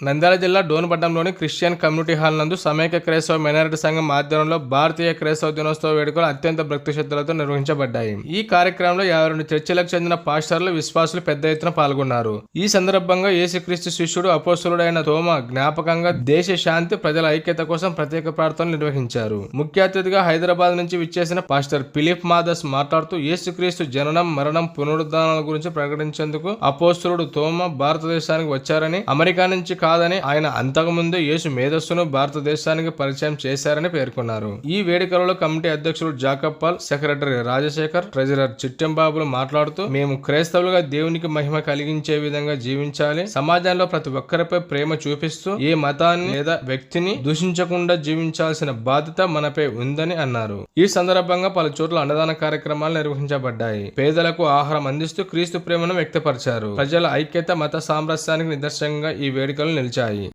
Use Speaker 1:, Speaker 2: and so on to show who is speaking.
Speaker 1: నంద్యాల జిల్లా డోన్పట్నంలోని Christian community hall నందు సమైక్య క్రైస్తవ మైనారిటీ సంఘం ఆధ్వర్యంలో భారతీయ క్రైస్తవ దినోత్సవ వేడుకలు అత్యంత భక్తి శ్రద్ధలతో నిర్వహించబడ్డాయి. ఈ కార్యక్రమంలో యాభై రెండు చర్చలకు చెందిన పాస్టర్లు విశ్వాసులు పెద్ద ఎత్తున పాల్గొన్నారు. ఈ సందర్భంగా యేసుక్రీస్తు శిష్యుడు అపోస్తులుడైన తోమ జ్ఞాపకంగా దేశ శాంతి ప్రజల ఐక్యత కోసం ప్రత్యేక ప్రార్థనలు నిర్వహించారు. ముఖ్య అతిథిగా హైదరాబాద్ నుంచి విచ్చేసిన పాస్టర్ ఫిలిప్ మాదస్ మాట్లాడుతూ యేసుక్రీస్తు జననం మరణం పునరుద్ధానాల గురించి ప్రకటించేందుకు అపోస్తులుడు తోమ భారతదేశానికి వచ్చారని అమెరికా నుంచి కాదని ఆయన అంతకుముందు యేసు మేధస్సును భారతదేశానికి పరిచయం చేశారని పేర్కొన్నారు. ఈ వేడుకలలో కమిటీ అధ్యక్షుడు Jacob Paul secretary Rajasekhar treasurer చిట్టెంబాబులు మాట్లాడుతూ మేము క్రైస్తవులుగా దేవునికి మహిమ కలిగించే విధంగా జీవించాలి. సమాజంలో ప్రతి ఒక్కరిపై ప్రేమ చూపిస్తూ ఏ మతాన్ని లేదా వ్యక్తిని దూషించకుండా జీవించాల్సిన బాధ్యత మనపై ఉందని అన్నారు. ఈ సందర్భంగా పలు చోట్ల అన్నదాన కార్యక్రమాలు నిర్వహించబడ్డాయి. పేదలకు ఆహారం అందిస్తూ క్రీస్తు ప్రేమను వ్యక్తపరిచారు. ప్రజల ఐక్యత మత సామరస్యానికి నిదర్శనంగా ఈ వేడుకలు నిలిచాయి.